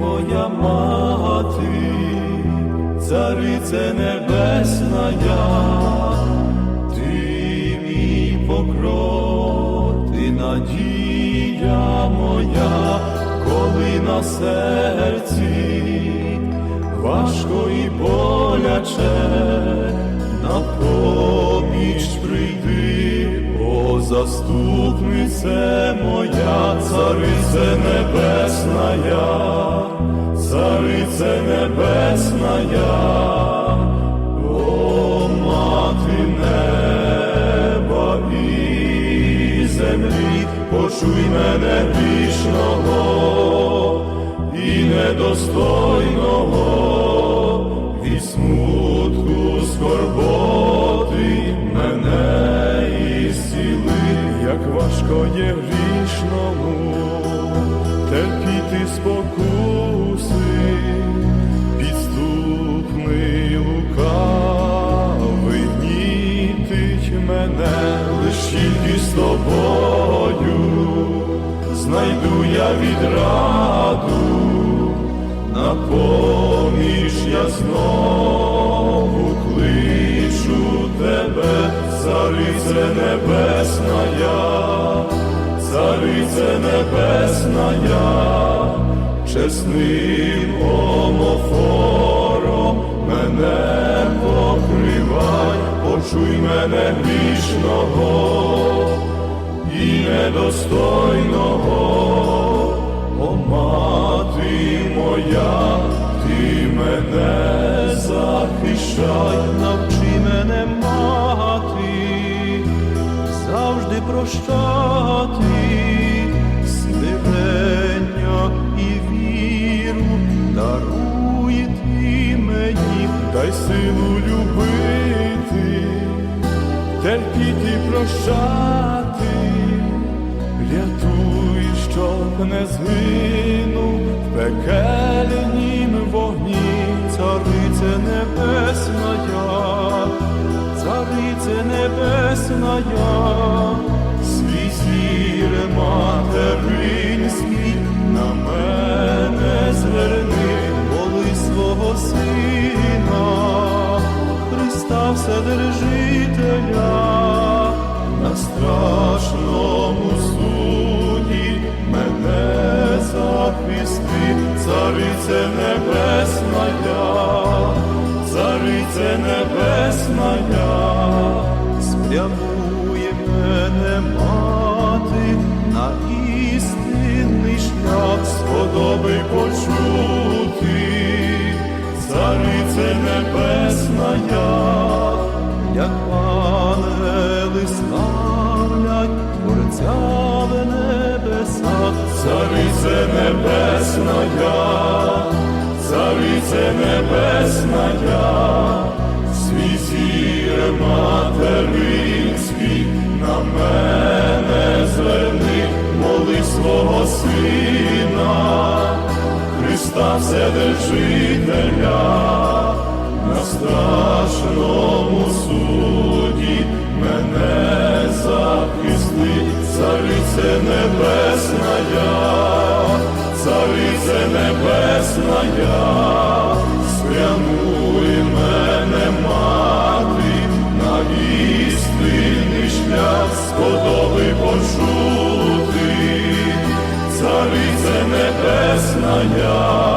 моя мати, царице небесна, я, ти мій покров, ти надія моя, коли на серці важко і боляче, заступнице моя, царице небесна, царице небесна, о мати землі, почуй мене грішного і недостойного від важко є грішному терпіти спокуси, підступний лукавий гнітить мене, лиш тільки з тобою знайду я відраду, на поміж я знову кличу тебе, царице небесна, царице небесна, чесним омофором мене покривай, почуй мене грішного і недостойного, о мати моя, ти мене захищай, прощати, смирення і віру даруй ти мені, дай силу любити терпіти, прощати, рятуй, щоб не згинув в пекельнім вогні, царице небесна, я. царице небесна, свій зір материнський на мене зверни, моли свого сина. Христа Вседержителя, на страшному суді мене захисти, царице небесна, царице небесна, спрямує мене мати на істинний шлях, сподоби почути. Царице небесна, як ангели славлять Творця в небесах, царице небесна, царице небесна, свій зір материнський на мене зверни, моли свого сина. Христа Вседержителя, на страшному суді мене захистить, царице небесна, царице небесна, Yeah.